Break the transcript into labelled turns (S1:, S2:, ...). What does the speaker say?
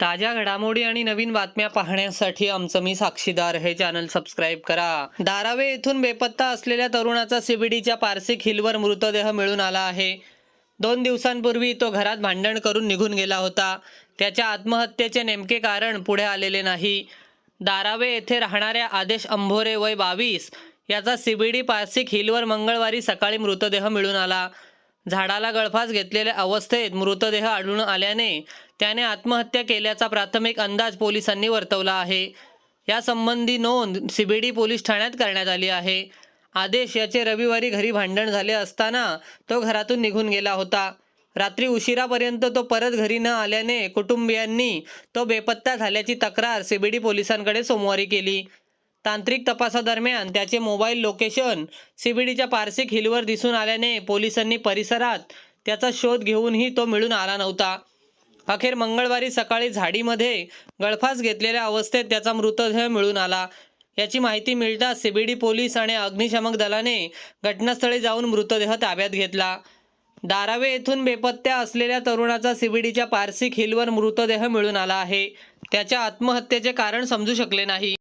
S1: ताज्या घडामोडी आणि नवीन बातम्या पाहण्यासाठी आमचं मी साक्षीदार हे चॅनल सबस्क्राईब करा. दारावे येथून बेपत्ता असलेल्या तरुणाचा सीबीडीच्या पारसिक हिलवर मृतदेह मिळून आला आहे. दोन दिवसांपूर्वी तो घरात भांडण करून निघून गेला होता. त्याच्या आत्महत्येचे नेमके कारण पुढे आलेले नाही. दारावे येथे राहणाऱ्या आदेश अंभोरे वय बावीस याचा सीबीडी पारसिक हिलवर मंगळवारी सकाळी मृतदेह मिळून आला. झाडाला गळफास घेतलेल्या अवस्थेत मृतदेह आढळून आल्याने त्याने आत्महत्या केल्याचा प्राथमिक अंदाज पोलिसांनी वर्तवला आहे. यासंबंधी नोंद सीबीडी पोलीस ठाण्यात करण्यात आली आहे. आदेश याचे रविवारी घरी भांडण झाले असताना तो घरातून निघून गेला होता. रात्री उशिरापर्यंत तो परत घरी न आल्याने कुटुंबियांनी तो बेपत्ता झाल्याची तक्रार सीबीडी पोलिसांकडे सोमवारी केली. तांत्रिक तपासादरम्यान त्याचे मोबाईल लोकेशन सीबीडीच्या पारसिक हिलवर दिसून आल्याने पोलिसांनी परिसरात त्याचा शोध घेऊनही तो मिळून आला नव्हता. अखेर मंगळवारी सकाळी झाडीमध्ये गळफास घेतलेल्या अवस्थेत त्याचा मृतदेह मिळून आला. याची माहिती मिळताच सीबीडी पोलीस आणि अग्निशमक दलाने घटनास्थळी जाऊन मृतदेह ताब्यात घेतला. दारावे येथून बेपत्त्या असलेल्या तरुणाचा सीबीडीच्या पारसिक हिलवर मृतदेह मिळून आला आहे. त्याच्या आत्महत्येचे कारण समजू शकले नाही.